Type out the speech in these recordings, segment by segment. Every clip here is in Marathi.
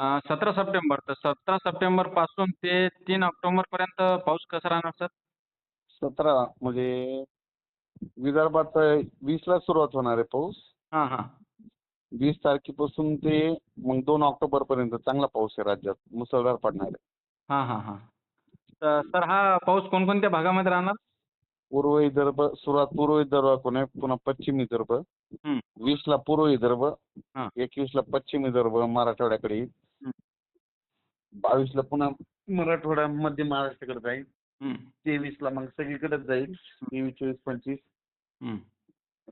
सतरा सप्टेंबर. तर सतरा सप्टेंबरपासून ते तीन ऑक्टोबर पर्यंत पाऊस कसा राहणार सर? सतरा म्हणजे विदर्भात वीसला सुरुवात होणार आहे पाऊस. हां हां. वीस तारखेपासून ते मग दोन ऑक्टोबर पर्यंत चांगला पाऊस आहे राज्यात मुसळधार पडणार आहे. हां हां हां. तर सर हा पाऊस कोणकोणत्या भागामध्ये राहणार? पूर्व विदर्भ सुरुवात पूर्व विदर्भाकडून आहे पुन्हा पश्चिम विदर्भ. हं. वीसला पूर्व विदर्भ. हां. एकवीसला पश्चिम विदर्भ मराठवाड्याकडे. येईल हं. बावीसला पुन्हा मराठवाडा मध्य महाराष्ट्राकडे जाईल हं, तेवीसला मग सगळीकडेच जाईल तेवीस चोवीस पंचवीस. हं.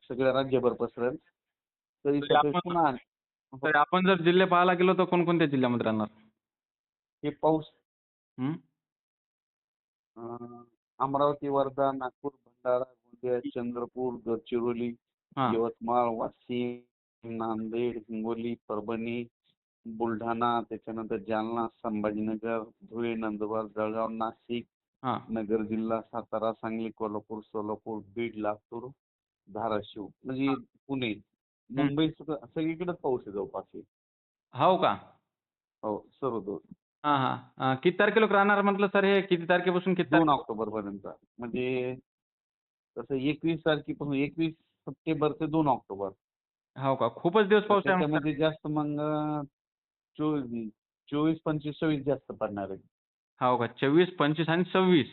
सगळ्या राज्यभर पसरेल. पुन्हा तर आपण जर जिल्हे पाहायला गेलो तर कोणकोणत्या जिल्ह्यामध्ये राहणार? हे पाऊस हं? अमरावती वर्धा नागपूर भंडारा गोंदिया चंद्रपूर गडचिरोली हां. यवतमाळ वाशिम नांदेड हिंगोली परभणी बुलढाणा त्याच्यानंतर जालना संभाजीनगर धुळे नंदुरबार जळगाव नाशिक हां. नगर जिल्हा सातारा सांगली कोल्हापूर सोलापूर बीड लातूर धाराशिव म्हणजे पुणे मुंबई सुद्धा सगळीकडेच पाऊस आहे जवळपास हे. हो का? हो सर्व दोन हां हां. अं, किती तारखेला राहणार म्हटलं सर हे? किती तारखेपासून किती दोन तारखे? ऑक्टोबर पर्यंत म्हणजे तसं एकवीस तारखेपासून एकवीस सप्टेंबर ते दोन ऑक्टोबर. हो का? खूपच दिवस पाऊस आहे सर. त्याच्यामध्ये जास्त मग चोवीस चोवीस पंचवीस सव्वीस जास्त पडणार आहे. हो का? चोवीस पंचवीस आणि सव्वीस.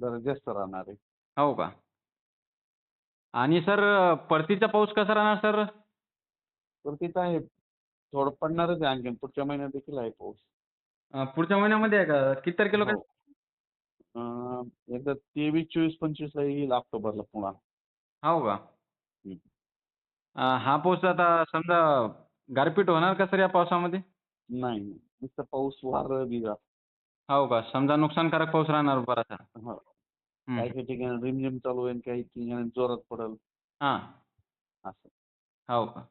जरा जास्त राहणार आहे. हो का? आणि सर परतीचा पाऊस कसा राहणार सर? तर तिथं आहे. थोडं पडणारच आहे आणखी पुढच्या महिन्यात देखील आहे पाऊस. अं, पुढच्या महिन्यामध्ये आहे का? किती तारखेला काय? हो. अं, एकदा तेवीस चोवीस पंचवीसला येईल ऑक्टोबरला पुन्हा. हो का? हं. अं, हा पाऊस आता समजा गारपीट होणार का सर या पावसामध्ये? नाही नाही. नुसतं पाऊस वारं बिरा हो का? समजा नुकसानकारक पाऊस राहणार बराचसा हो. हं. काही काही ठिकाणी रिमझिम चालू आणि काही ठिकाणी जोरात पडेल. हां. असं. हो का?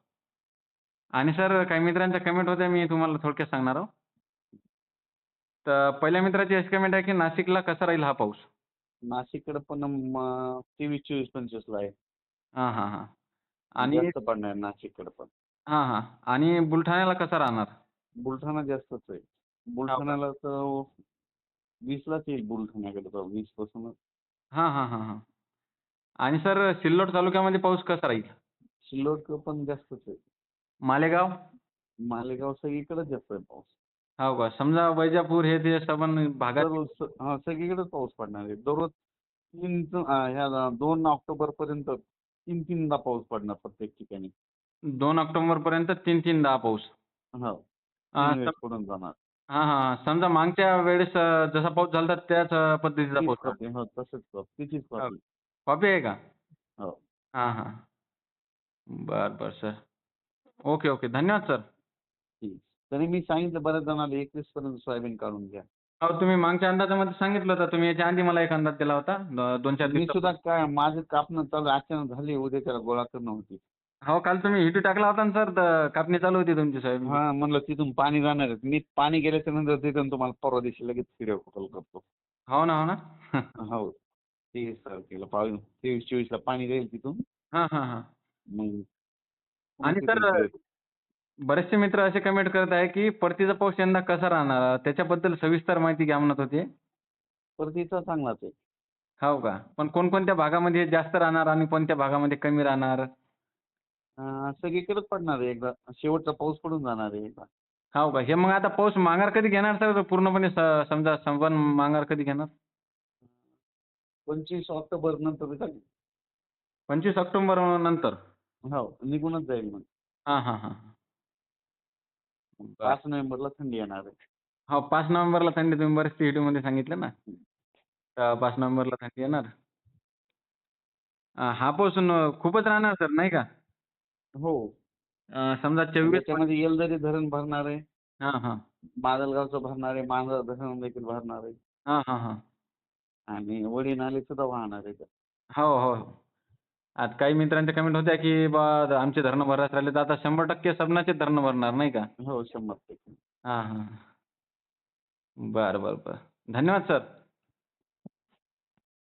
आणि सर काही मित्रांच्या कमेंट होत्या मी तुम्हाला थोडक्यात सांगणार आहो. तर पहिल्या मित्राची अशी कमेंट आहे की नाशिकला कसा राहील हा पाऊस? नाशिककडे पण म, तेवीस चोवीस पंचवीसला आहे. हां हां हां. आणि जास्त पडणार नाशिककडे पण. हां हां. आणि बुलढाण्याला कसा राहणार? बुलढाणा जास्तच आहे. बुलढाण्याला तर वीसलाच येईल बुलढाण्याकडे तर वीसपासून हां हां हां हां. आणि सर सिल्लोड तालुक्यामध्ये पाऊस कसा राहील? सिल्लोड पण जास्तच आहे. मालेगाव? मालेगाव सगळीकडे जास्त आहे पाऊस. हो का? समजा वैजापूर हे ते सबन भागात स- हा सगळीकडेच पाऊस पडणार आहे. दररोज तीन अं, ह्या दोन ऑक्टोबर पर्यंत तीन तीनदा पाऊस पडणार प्रत्येक ठिकाणी. दोन ऑक्टोबर पर्यंत तीन तीन दहा पाऊस. हो. हां, पडून जाणार. हां हां समजा मागच्या वेळेस अं, जसा पाऊस झाला होता त्याच अं, पद्धतीचा तीच पाऊस कॉपी, हो तसंच कॉपी तिचीच कॉपी कॉपी आहे का? हो. हां हां. बर बर सर. Okay okay. धन्यवाद सर. ठीक. तरी मी सांगितलं बऱ्याच जणांना एकवीस पर्यंत सोयाबीन काढून घ्या. हो तुम्ही मागच्या अंदाजामध्ये सांगितलं होतं. तुम्ही याच्या आधी मला एक अंदाज दिला होता. द- दोन चार मी दिवस सुद्धा काय माझं कापणं चालू अचानक झाली उद्या त्याला गोळा करणं होती. हो काल तुम्ही हिटू टाकला होता ना सर तर कापणी चालू होती तुमची सोयाबीन हा म्हणलं तिथून पाणी जाणार आहे. मी पाणी गेल्याच्यानंतर तिथून तुम्हाला परवा दिवशी लगेच व्हिडिओ कॉल करतो. हो ना हो ना. हो. तेवीस तारखेला पाहू तेवीस चोवीसला पाणी जाईल तिथून. हां हां हां. मग आणि सर बरेचसे मित्र असे कमेंट करत आहे की परतीचा पाऊस यंदा कसा राहणार? त्याच्याबद्दल सविस्तर माहिती घ्या म्हणत होते. परतीचा चांगलाच आहे. हो का? पण कोणकोणत्या भागामध्ये जास्त राहणार आणि कोणत्या भागामध्ये कमी राहणार? सगळीकडेच पडणार आहे एकदा. शेवटचा पाऊस पडून जाणार आहे एकदा. हो का? हे मग आता पाऊस माघार कधी घेणार सर? पूर्णपणे स- समजा संपन्न माघार कधी घेणार? पंचवीस ऑक्टोबर नंतर चालेल पंचवीस ऑक्टोबर नंतर? हो निघूनच जाईल मग. हां हां हां. पाच नोव्हेंबरला थंडी येणार आहे. हो पाच नोव्हेंबरला थंडी तुम्ही बरेच व्हिडिओमध्ये सांगितलं ना? तर पाच नोव्हेंबरला थंडी येणार? अं, हा पाऊस न- खूपच राहणार सर नाही का? हो. समजा चोवीस त्याच्यामध्ये येलदरी धरण भरणार आहे हां हां. माजलगावचं भरणार आहे मांजर धरण देखील भरणार. आहे हां हां हां. आणि वडी नाले सुद्धा वाहणार आहे हो हो हो. आज काही मित्रांच्या कमेंट होत्या की बा आमचे धरणं भरायला राहिले तर आता शंभर टक्के सबनाचे धरणं भरणार नाही का? हो शंभर टक्के. हां हां. बरं बरं बरं. धन्यवाद सर.